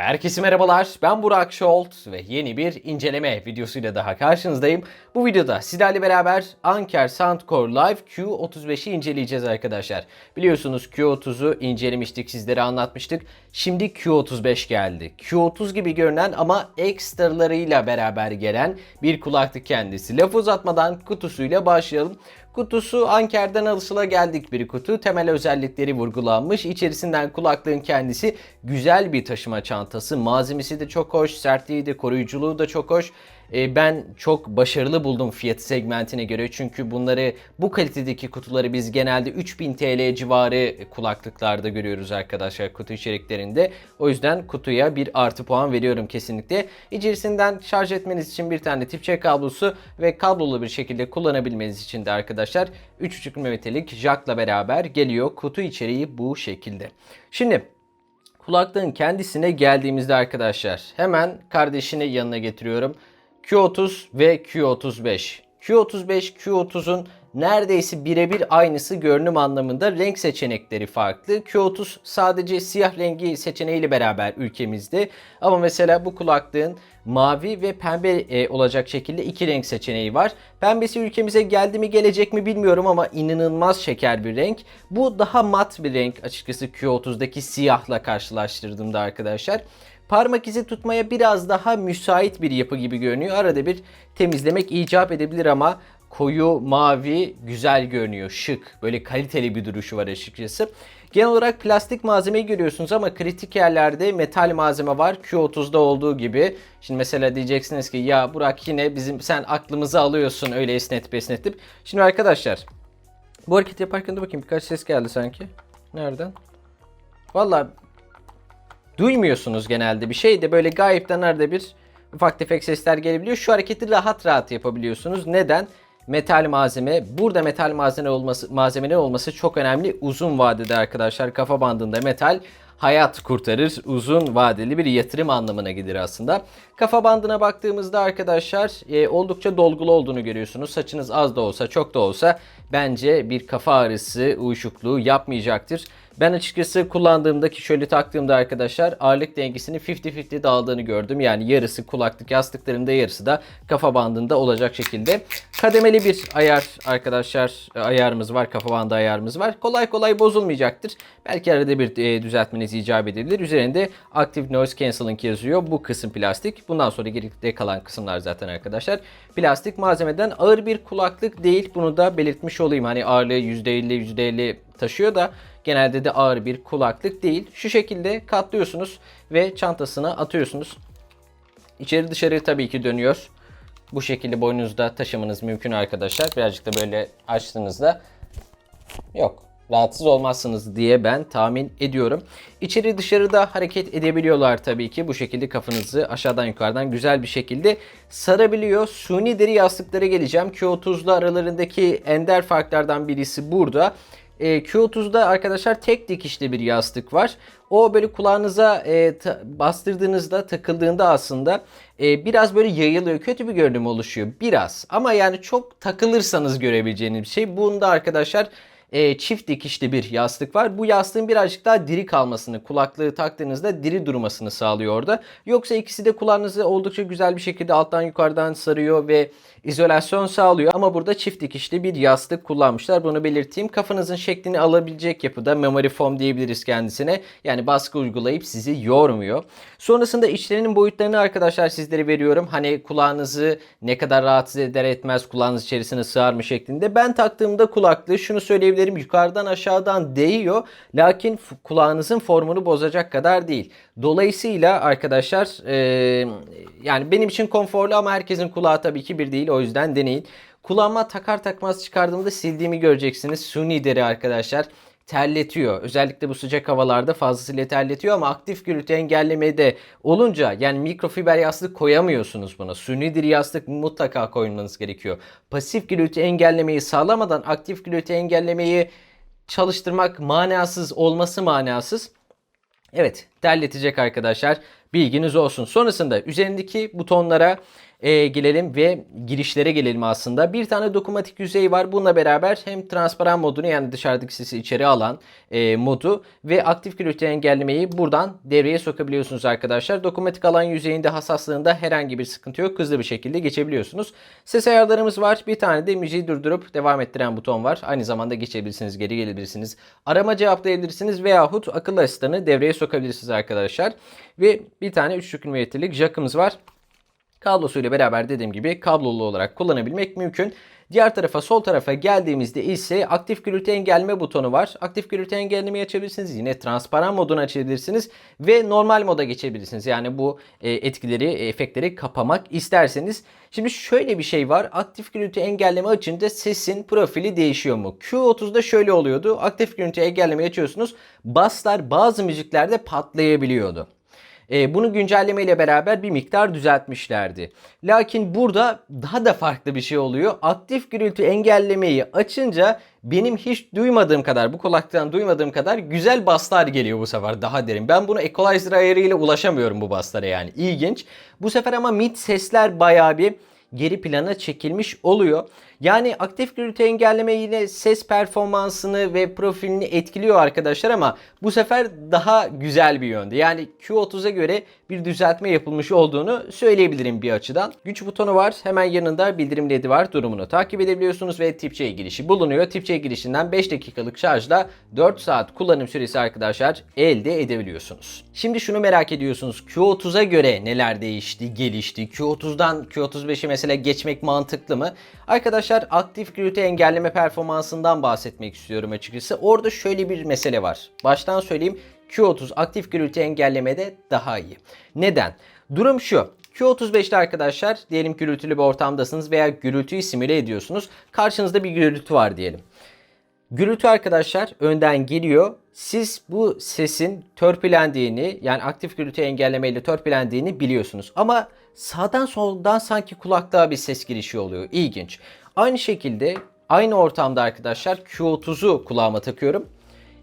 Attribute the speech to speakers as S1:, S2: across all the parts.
S1: Herkese merhabalar. Ben Burak Şolt ve yeni bir inceleme videosuyla daha karşınızdayım. Bu videoda sizlerle beraber Anker Soundcore Live Q35'i inceleyeceğiz arkadaşlar. Biliyorsunuz Q30'u incelemiştik, sizlere anlatmıştık. Şimdi Q35 geldi. Q30 gibi görünen ama ekstralarıyla beraber gelen bir kulaklık kendisi. Laf uzatmadan kutusuyla başlayalım. Kutusu Anker'den alışıla geldik bir kutu. Temel özellikleri vurgulanmış. İçerisinden kulaklığın kendisi güzel bir taşıma çantası. Malzemesi de çok hoş, sertliği de koruyuculuğu da çok hoş. E, ben çok başarılı buldum fiyat segmentine göre. Çünkü bunları bu kalitedeki kutuları biz genelde 3000 TL civarı kulaklıklarda görüyoruz arkadaşlar kutu içeriklerinde. O yüzden kutuya bir artı puan veriyorum kesinlikle. İçerisinden şarj etmeniz için bir tane tip C kablosu ve kablolu bir şekilde kullanabilmeniz için de arkadaşlar 3.5 mm'lik jackla beraber geliyor. Kutu içeriği bu şekilde. Şimdi kulaklığın kendisine geldiğimizde arkadaşlar hemen kardeşini yanına getiriyorum. Q30 ve Q35. Q35 Q30'un neredeyse birebir aynısı görünüm anlamında renk seçenekleri farklı. Q30 sadece siyah rengi seçeneğiyle beraber ülkemizde ama mesela bu kulaklığın mavi ve pembe e, olacak şekilde iki renk seçeneği var. Pembesi ülkemize geldi mi gelecek mi bilmiyorum ama inanılmaz şeker bir renk. Bu daha mat bir renk açıkçası Q30'daki siyahla karşılaştırdığımda arkadaşlar parmak izi tutmaya biraz daha müsait bir yapı gibi görünüyor. Arada bir temizlemek icap edebilir ama koyu mavi güzel görünüyor. Şık. Böyle kaliteli bir duruşu var açıkçası. Genel olarak plastik malzemeyi görüyorsunuz ama kritik yerlerde metal malzeme var. Q30'da olduğu gibi. Şimdi mesela diyeceksiniz ki ya Burak yine bizim sen aklımızı alıyorsun öyle esnetip esnetip. Şimdi arkadaşlar bu hareket yaparken de bakayım birkaç ses geldi sanki. Nereden? Vallahi duymuyorsunuz genelde bir şey de böyle gayipten arada bir ufak tefek sesler gelebiliyor. Şu hareketi rahat rahat yapabiliyorsunuz. Neden? Metal malzeme. Burada metal malzeme olması, malzemenin olması çok önemli. Uzun vadede arkadaşlar kafa bandında metal hayat kurtarır. Uzun vadeli bir yatırım anlamına gelir aslında. Kafa bandına baktığımızda arkadaşlar e, oldukça dolgulu olduğunu görüyorsunuz. Saçınız az da olsa çok da olsa bence bir kafa ağrısı, uyuşukluğu yapmayacaktır. Ben açıkçası kullandığımdaki şöyle taktığımda arkadaşlar ağırlık dengesini 50-50 dağıldığını gördüm. Yani yarısı kulaklık yastıklarında yarısı da kafa bandında olacak şekilde. Kademeli bir ayar arkadaşlar ayarımız var. Kafa bandı ayarımız var. Kolay kolay bozulmayacaktır. Belki arada bir e, düzeltmeniz icap edilir. Üzerinde Active Noise Cancelling yazıyor. Bu kısım plastik. Bundan sonra geride kalan kısımlar zaten arkadaşlar. Plastik malzemeden ağır bir kulaklık değil. Bunu da belirtmiş olayım. Hani ağırlığı %50 %50 taşıyor da genelde de ağır bir kulaklık değil. Şu şekilde katlıyorsunuz ve çantasına atıyorsunuz. İçeri dışarı tabii ki dönüyor. Bu şekilde boynunuzda taşımanız mümkün arkadaşlar. Birazcık da böyle açtığınızda yok rahatsız olmazsınız diye ben tahmin ediyorum. İçeri dışarıda hareket edebiliyorlar tabii ki. Bu şekilde kafanızı aşağıdan yukarıdan güzel bir şekilde sarabiliyor. Suni deri yastıklara geleceğim. Q30'da aralarındaki ender farklardan birisi burada. E, Q30'da arkadaşlar tek dikişli bir yastık var. O böyle kulağınıza e, ta, bastırdığınızda takıldığında aslında e, biraz böyle yayılıyor. Kötü bir görünüm oluşuyor. Biraz ama yani çok takılırsanız görebileceğiniz bir şey. Bunda arkadaşlar e, çift dikişli bir yastık var. Bu yastığın birazcık daha diri kalmasını, kulaklığı taktığınızda diri durmasını sağlıyor orada. Yoksa ikisi de kulağınızı oldukça güzel bir şekilde alttan yukarıdan sarıyor ve izolasyon sağlıyor. Ama burada çift dikişli bir yastık kullanmışlar. Bunu belirteyim. Kafanızın şeklini alabilecek yapıda memory foam diyebiliriz kendisine. Yani baskı uygulayıp sizi yormuyor. Sonrasında içlerinin boyutlarını arkadaşlar sizlere veriyorum. Hani kulağınızı ne kadar rahatsız eder etmez kulağınız içerisine sığar mı şeklinde. Ben taktığımda kulaklığı şunu söyleyebilirim. Yukarıdan aşağıdan değiyor. Lakin kulağınızın formunu bozacak kadar değil. Dolayısıyla arkadaşlar e, yani benim için konforlu ama herkesin kulağı tabii ki bir değil. O yüzden deneyin. Kulağıma takar takmaz çıkardığımda sildiğimi göreceksiniz. Suni deri arkadaşlar terletiyor. Özellikle bu sıcak havalarda fazlasıyla terletiyor ama aktif gürültü engellemede olunca yani mikrofiber yastık koyamıyorsunuz buna. Suni deri yastık mutlaka koymanız gerekiyor. Pasif gürültü engellemeyi sağlamadan aktif gürültü engellemeyi çalıştırmak manasız olması manasız. Evet terletecek arkadaşlar. Bilginiz olsun. Sonrasında üzerindeki butonlara e, gelelim ve girişlere gelelim aslında. Bir tane dokunmatik yüzey var. Bununla beraber hem transparan modunu yani dışarıdaki sesi içeri alan e, modu ve aktif gürültü engellemeyi buradan devreye sokabiliyorsunuz arkadaşlar. Dokunmatik alan yüzeyinde hassaslığında herhangi bir sıkıntı yok. Hızlı bir şekilde geçebiliyorsunuz. Ses ayarlarımız var. Bir tane de müziği durdurup devam ettiren buton var. Aynı zamanda geçebilirsiniz, geri gelebilirsiniz. Arama cevaplayabilirsiniz veyahut akıllı asistanı devreye sokabilirsiniz arkadaşlar. Ve bir tane 3 mm'lik jackımız var. Kablosuyla beraber dediğim gibi kablolu olarak kullanabilmek mümkün. Diğer tarafa sol tarafa geldiğimizde ise aktif gürültü engelleme butonu var. Aktif gürültü engellemeyi açabilirsiniz. Yine transparan modunu açabilirsiniz. Ve normal moda geçebilirsiniz. Yani bu e, etkileri, efektleri kapamak isterseniz. Şimdi şöyle bir şey var. Aktif gürültü engelleme açınca sesin profili değişiyor mu? Q30'da şöyle oluyordu. Aktif gürültü engelleme açıyorsunuz. Basslar bazı müziklerde patlayabiliyordu. E, bunu güncelleme ile beraber bir miktar düzeltmişlerdi. Lakin burada daha da farklı bir şey oluyor. Aktif gürültü engellemeyi açınca benim hiç duymadığım kadar, bu kulaktan duymadığım kadar güzel baslar geliyor bu sefer daha derin. Ben bunu equalizer ayarıyla ulaşamıyorum bu baslara yani. İlginç. Bu sefer ama mid sesler bayağı bir geri plana çekilmiş oluyor. Yani aktif gürültü engelleme yine ses performansını ve profilini etkiliyor arkadaşlar ama bu sefer daha güzel bir yönde. Yani Q30'a göre bir düzeltme yapılmış olduğunu söyleyebilirim bir açıdan. Güç butonu var. Hemen yanında bildirim ledi var. Durumunu takip edebiliyorsunuz ve tip C girişi bulunuyor. Tip C girişinden 5 dakikalık şarjla 4 saat kullanım süresi arkadaşlar elde edebiliyorsunuz. Şimdi şunu merak ediyorsunuz. Q30'a göre neler değişti, gelişti? Q30'dan Q35'e mesela geçmek mantıklı mı? Arkadaşlar aktif gürültü engelleme performansından bahsetmek istiyorum açıkçası. Orada şöyle bir mesele var. Baştan söyleyeyim. Q30 aktif gürültü engellemede daha iyi. Neden? Durum şu. Q35'te arkadaşlar diyelim gürültülü bir ortamdasınız veya gürültüyü simüle ediyorsunuz. Karşınızda bir gürültü var diyelim. Gürültü arkadaşlar önden geliyor. Siz bu sesin törpülendiğini yani aktif gürültü engellemeyle törpülendiğini biliyorsunuz. Ama sağdan soldan sanki kulaklığa bir ses girişi oluyor. İlginç. Aynı şekilde aynı ortamda arkadaşlar Q30'u kulağıma takıyorum.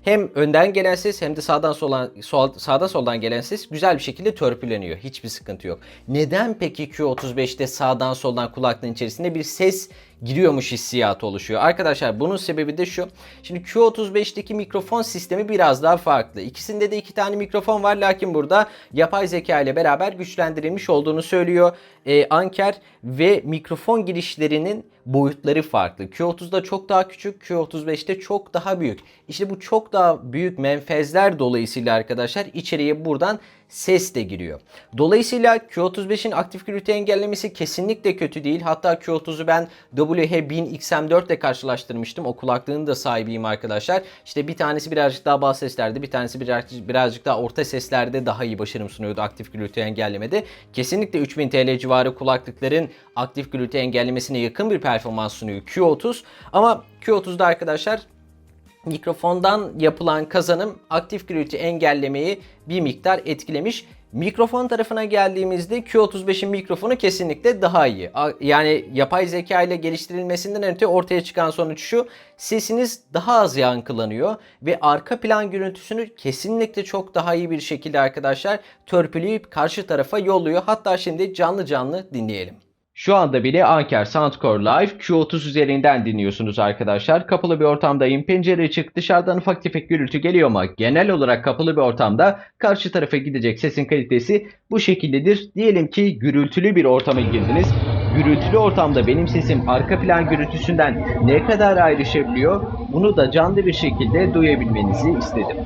S1: Hem önden gelen ses hem de sağdan soldan, sol, sağdan soldan gelen ses güzel bir şekilde törpüleniyor. Hiçbir sıkıntı yok. Neden peki Q35'te sağdan soldan kulaklığın içerisinde bir ses giriyormuş hissiyatı oluşuyor. Arkadaşlar bunun sebebi de şu. Şimdi Q35'teki mikrofon sistemi biraz daha farklı. İkisinde de iki tane mikrofon var lakin burada yapay zeka ile beraber güçlendirilmiş olduğunu söylüyor. Ee, Anker ve mikrofon girişlerinin boyutları farklı. Q30'da çok daha küçük, Q35'te çok daha büyük. İşte bu çok daha büyük menfezler dolayısıyla arkadaşlar içeriye buradan ses de giriyor. Dolayısıyla Q35'in aktif gürültü engellemesi kesinlikle kötü değil. Hatta Q30'u ben WH-1000 ile karşılaştırmıştım. O kulaklığın da sahibiyim arkadaşlar. İşte bir tanesi birazcık daha bas seslerde, bir tanesi birazcık, birazcık daha orta seslerde daha iyi başarım sunuyordu aktif gürültü engellemede. Kesinlikle 3000 TL civarı kulaklıkların aktif gürültü engellemesine yakın bir performans sunuyor Q30. Ama Q30'da arkadaşlar mikrofondan yapılan kazanım aktif gürültü engellemeyi bir miktar etkilemiş. Mikrofon tarafına geldiğimizde Q35'in mikrofonu kesinlikle daha iyi. Yani yapay zeka ile geliştirilmesinden öte ortaya çıkan sonuç şu. Sesiniz daha az yankılanıyor ve arka plan görüntüsünü kesinlikle çok daha iyi bir şekilde arkadaşlar törpüleyip karşı tarafa yolluyor. Hatta şimdi canlı canlı dinleyelim. Şu anda bile Anker Soundcore Live Q30 üzerinden dinliyorsunuz arkadaşlar. Kapalı bir ortamdayım. Pencere çık dışarıdan ufak tefek gürültü geliyor ama genel olarak kapalı bir ortamda karşı tarafa gidecek sesin kalitesi bu şekildedir. Diyelim ki gürültülü bir ortama girdiniz. Gürültülü ortamda benim sesim arka plan gürültüsünden ne kadar ayrışabiliyor bunu da canlı bir şekilde duyabilmenizi istedim.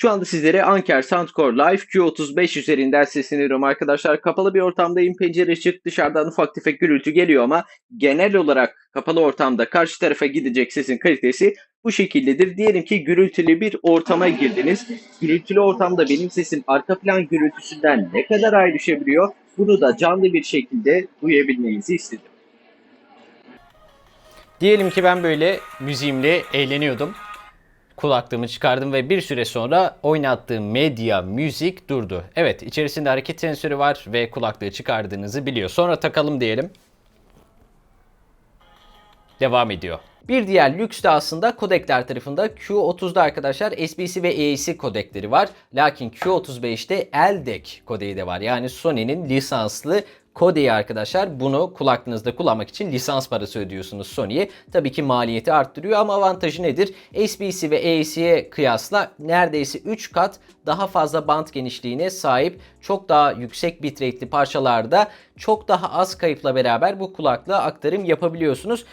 S1: Şu anda sizlere Anker Soundcore Live Q35 üzerinden sesleniyorum arkadaşlar. Kapalı bir ortamdayım. Pencere açık. Dışarıdan ufak tefek gürültü geliyor ama genel olarak kapalı ortamda karşı tarafa gidecek sesin kalitesi bu şekildedir. Diyelim ki gürültülü bir ortama girdiniz. Gürültülü ortamda benim sesim arka plan gürültüsünden ne kadar ayrışabiliyor? Bunu da canlı bir şekilde duyabilmenizi istedim. Diyelim ki ben böyle müziğimle eğleniyordum kulaklığımı çıkardım ve bir süre sonra oynattığım medya, müzik durdu. Evet içerisinde hareket sensörü var ve kulaklığı çıkardığınızı biliyor. Sonra takalım diyelim. Devam ediyor. Bir diğer lüks de aslında kodekler tarafında Q30'da arkadaşlar SBC ve AAC kodekleri var. Lakin Q35'te LDAC kodeği de var. Yani Sony'nin lisanslı kodeyi arkadaşlar bunu kulaklığınızda kullanmak için lisans parası ödüyorsunuz Sony'ye. Tabii ki maliyeti arttırıyor ama avantajı nedir? SBC ve AAC'ye kıyasla neredeyse 3 kat daha fazla band genişliğine sahip çok daha yüksek bitrate'li parçalarda çok daha az kayıpla beraber bu kulaklığa aktarım yapabiliyorsunuz.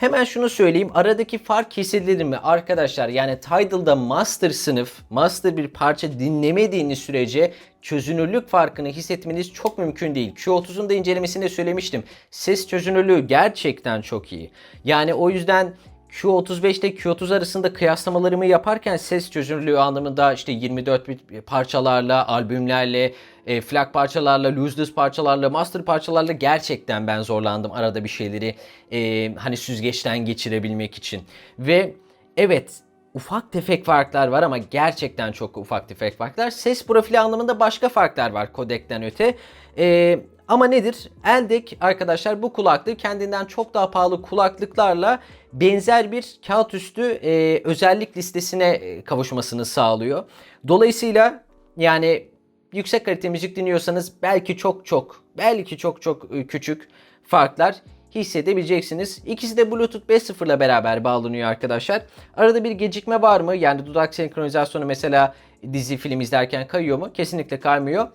S1: Hemen şunu söyleyeyim. Aradaki fark hissedilir mi? Arkadaşlar yani Tidal'da master sınıf, master bir parça dinlemediğiniz sürece çözünürlük farkını hissetmeniz çok mümkün değil. Q30'un da incelemesinde söylemiştim. Ses çözünürlüğü gerçekten çok iyi. Yani o yüzden Q35 ile Q30 arasında kıyaslamalarımı yaparken ses çözünürlüğü anlamında işte 24 bit parçalarla, albümlerle, e, flag parçalarla, lossless parçalarla, master parçalarla gerçekten ben zorlandım arada bir şeyleri e, hani süzgeçten geçirebilmek için. Ve evet ufak tefek farklar var ama gerçekten çok ufak tefek farklar. Ses profili anlamında başka farklar var kodekten öte. Ee, ama nedir? Eldek arkadaşlar bu kulaklığı kendinden çok daha pahalı kulaklıklarla benzer bir kağıt üstü e, özellik listesine e, kavuşmasını sağlıyor. Dolayısıyla yani yüksek kalite müzik dinliyorsanız belki çok çok belki çok çok e, küçük farklar hissedebileceksiniz. İkisi de Bluetooth 5.0 ile beraber bağlanıyor arkadaşlar. Arada bir gecikme var mı? Yani dudak senkronizasyonu mesela dizi film izlerken kayıyor mu? Kesinlikle kaymıyor.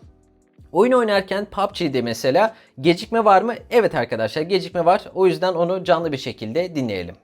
S1: Oyun oynarken PUBG'de mesela gecikme var mı? Evet arkadaşlar gecikme var. O yüzden onu canlı bir şekilde dinleyelim.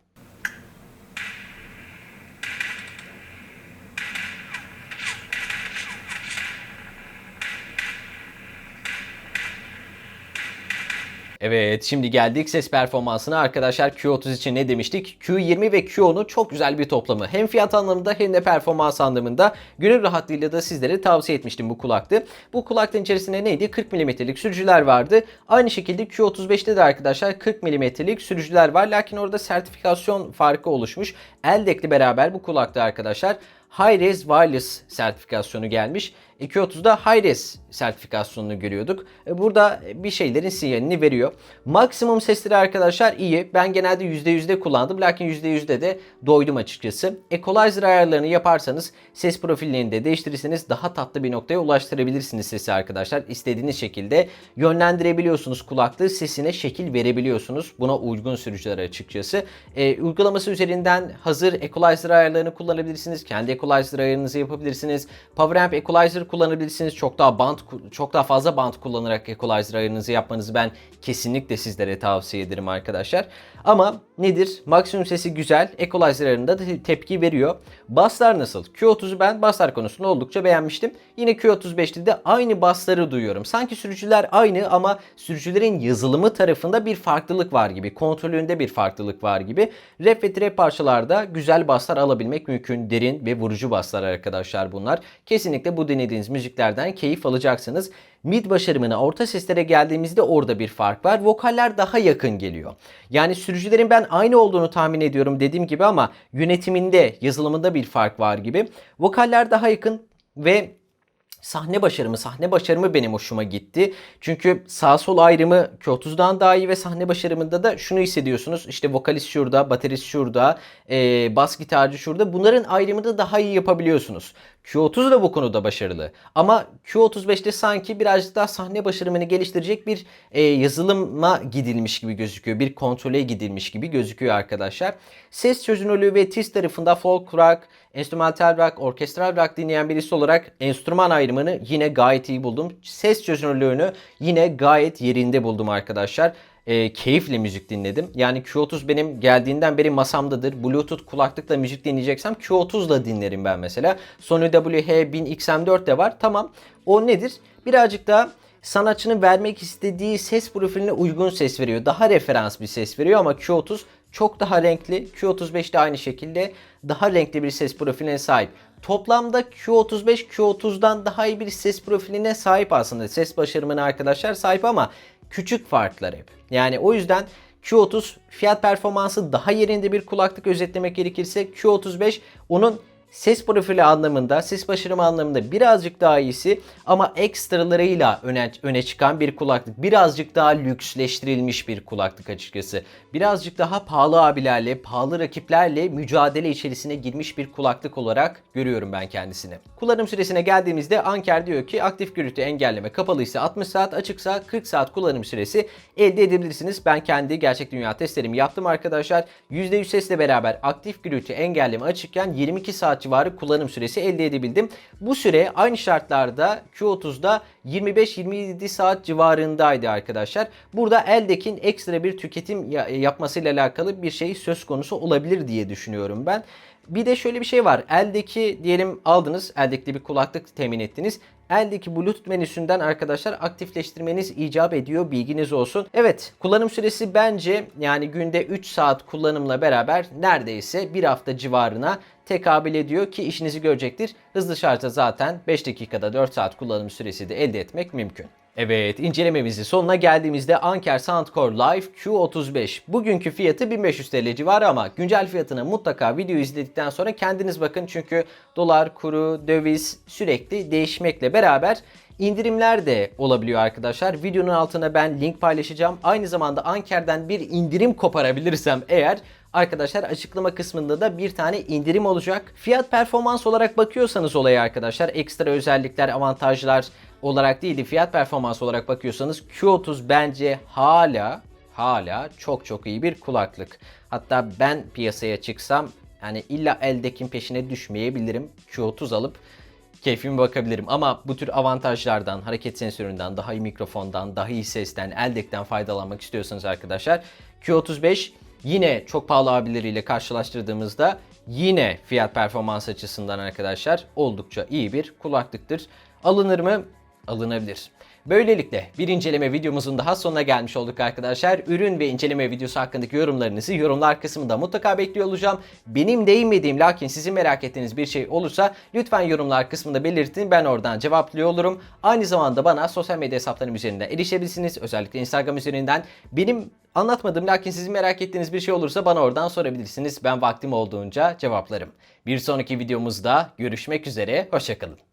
S1: Evet şimdi geldik ses performansına. Arkadaşlar Q30 için ne demiştik? Q20 ve Q10'u çok güzel bir toplamı. Hem fiyat anlamında hem de performans anlamında gönül rahatlığıyla da sizlere tavsiye etmiştim bu kulaklığı. Bu kulaklığın içerisinde neydi? 40 mm'lik sürücüler vardı. Aynı şekilde Q35'te de arkadaşlar 40 mm'lik sürücüler var. Lakin orada sertifikasyon farkı oluşmuş. Eldekli beraber bu kulaklığı arkadaşlar High-Res Wireless sertifikasyonu gelmiş. 230'da High-Res sertifikasyonunu görüyorduk. E, burada bir şeylerin sinyalini veriyor. Maksimum sesleri arkadaşlar iyi. Ben genelde %100'de kullandım. Lakin %100'de de doydum açıkçası. Equalizer ayarlarını yaparsanız ses profillerini de değiştirirseniz daha tatlı bir noktaya ulaştırabilirsiniz sesi arkadaşlar. İstediğiniz şekilde yönlendirebiliyorsunuz kulaklığı. Sesine şekil verebiliyorsunuz. Buna uygun sürücüler açıkçası. E, uygulaması üzerinden hazır equalizer ayarlarını kullanabilirsiniz. Kendi equalizer ayarınızı yapabilirsiniz. PowerAmp equalizer kullanabilirsiniz. Çok daha band çok daha fazla band kullanarak equalizer ayarınızı yapmanızı ben kesinlikle sizlere tavsiye ederim arkadaşlar. Ama nedir? Maksimum sesi güzel. Equalizer ayarında da tepki veriyor. Basslar nasıl? Q30'u ben basslar konusunda oldukça beğenmiştim. Yine Q35'te de aynı bassları duyuyorum. Sanki sürücüler aynı ama sürücülerin yazılımı tarafında bir farklılık var gibi. Kontrolünde bir farklılık var gibi. Rap ve trap parçalarda güzel basslar alabilmek mümkün. Derin ve vurucu basslar arkadaşlar bunlar. Kesinlikle bu dinlediğiniz müziklerden keyif alacaksınız. Mid başarımına orta seslere geldiğimizde orada bir fark var. Vokaller daha yakın geliyor. Yani sürücülerin ben aynı olduğunu tahmin ediyorum dediğim gibi ama yönetiminde, yazılımında bir fark var gibi. Vokaller daha yakın ve sahne başarımı, sahne başarımı benim hoşuma gitti. Çünkü sağ sol ayrımı Q30'dan daha iyi ve sahne başarımında da şunu hissediyorsunuz. İşte vokalist şurada, baterist şurada, e, bas gitarcı şurada. Bunların ayrımını daha iyi yapabiliyorsunuz. Q30 da bu konuda başarılı. Ama Q35'te sanki birazcık daha sahne başarımını geliştirecek bir e, yazılıma gidilmiş gibi gözüküyor. Bir kontrole gidilmiş gibi gözüküyor arkadaşlar. Ses çözünürlüğü ve tiz tarafında folk rock, enstrümantal rock, orkestral rock dinleyen birisi olarak enstrüman ayrımını yine gayet iyi buldum. Ses çözünürlüğünü yine gayet yerinde buldum arkadaşlar e, keyifle müzik dinledim. Yani Q30 benim geldiğinden beri masamdadır. Bluetooth kulaklıkla müzik dinleyeceksem Q30'la dinlerim ben mesela. Sony WH-1000XM4 de var. Tamam. O nedir? Birazcık daha sanatçının vermek istediği ses profiline uygun ses veriyor. Daha referans bir ses veriyor ama Q30 çok daha renkli. Q35 de aynı şekilde daha renkli bir ses profiline sahip. Toplamda Q35 Q30'dan daha iyi bir ses profiline sahip aslında. Ses başarımına arkadaşlar sahip ama küçük farklar hep. Yani o yüzden Q30 fiyat performansı daha yerinde bir kulaklık özetlemek gerekirse Q35 onun ses profili anlamında, ses başarımı anlamında birazcık daha iyisi ama ekstralarıyla öne, öne çıkan bir kulaklık. Birazcık daha lüksleştirilmiş bir kulaklık açıkçası. Birazcık daha pahalı abilerle, pahalı rakiplerle mücadele içerisine girmiş bir kulaklık olarak görüyorum ben kendisini. Kullanım süresine geldiğimizde Anker diyor ki aktif gürültü engelleme kapalıysa 60 saat, açıksa 40 saat kullanım süresi elde edebilirsiniz. Ben kendi gerçek dünya testlerimi yaptım arkadaşlar. %100 sesle beraber aktif gürültü engelleme açıkken 22 saat civarı kullanım süresi elde edebildim. Bu süre aynı şartlarda Q30'da 25-27 saat civarındaydı arkadaşlar. Burada Eldek'in ekstra bir tüketim ya- yapmasıyla alakalı bir şey söz konusu olabilir diye düşünüyorum ben. Bir de şöyle bir şey var. Eldeki diyelim aldınız. Eldeki bir kulaklık temin ettiniz. Eldeki Bluetooth menüsünden arkadaşlar aktifleştirmeniz icap ediyor. Bilginiz olsun. Evet kullanım süresi bence yani günde 3 saat kullanımla beraber neredeyse bir hafta civarına tekabül ediyor ki işinizi görecektir. Hızlı şarjda zaten 5 dakikada 4 saat kullanım süresi de elde etmek mümkün. Evet incelememizin sonuna geldiğimizde Anker Soundcore Live Q35. Bugünkü fiyatı 1500 TL civarı ama güncel fiyatına mutlaka video izledikten sonra kendiniz bakın. Çünkü dolar, kuru, döviz sürekli değişmekle beraber indirimler de olabiliyor arkadaşlar. Videonun altına ben link paylaşacağım. Aynı zamanda Anker'den bir indirim koparabilirsem eğer Arkadaşlar açıklama kısmında da bir tane indirim olacak. Fiyat performans olarak bakıyorsanız olaya arkadaşlar ekstra özellikler, avantajlar olarak değil de fiyat performans olarak bakıyorsanız Q30 bence hala hala çok çok iyi bir kulaklık. Hatta ben piyasaya çıksam yani illa eldekin peşine düşmeyebilirim. Q30 alıp keyfime bakabilirim. Ama bu tür avantajlardan, hareket sensöründen, daha iyi mikrofondan, daha iyi sesten, eldekten faydalanmak istiyorsanız arkadaşlar Q35 yine çok pahalı abileriyle karşılaştırdığımızda yine fiyat performans açısından arkadaşlar oldukça iyi bir kulaklıktır. Alınır mı? Alınabilir. Böylelikle bir inceleme videomuzun daha sonuna gelmiş olduk arkadaşlar. Ürün ve inceleme videosu hakkındaki yorumlarınızı yorumlar kısmında mutlaka bekliyor olacağım. Benim değinmediğim lakin sizin merak ettiğiniz bir şey olursa lütfen yorumlar kısmında belirtin. Ben oradan cevaplıyor olurum. Aynı zamanda bana sosyal medya hesaplarım üzerinden erişebilirsiniz. Özellikle Instagram üzerinden. Benim anlatmadığım lakin sizin merak ettiğiniz bir şey olursa bana oradan sorabilirsiniz. Ben vaktim olduğunca cevaplarım. Bir sonraki videomuzda görüşmek üzere. Hoşçakalın.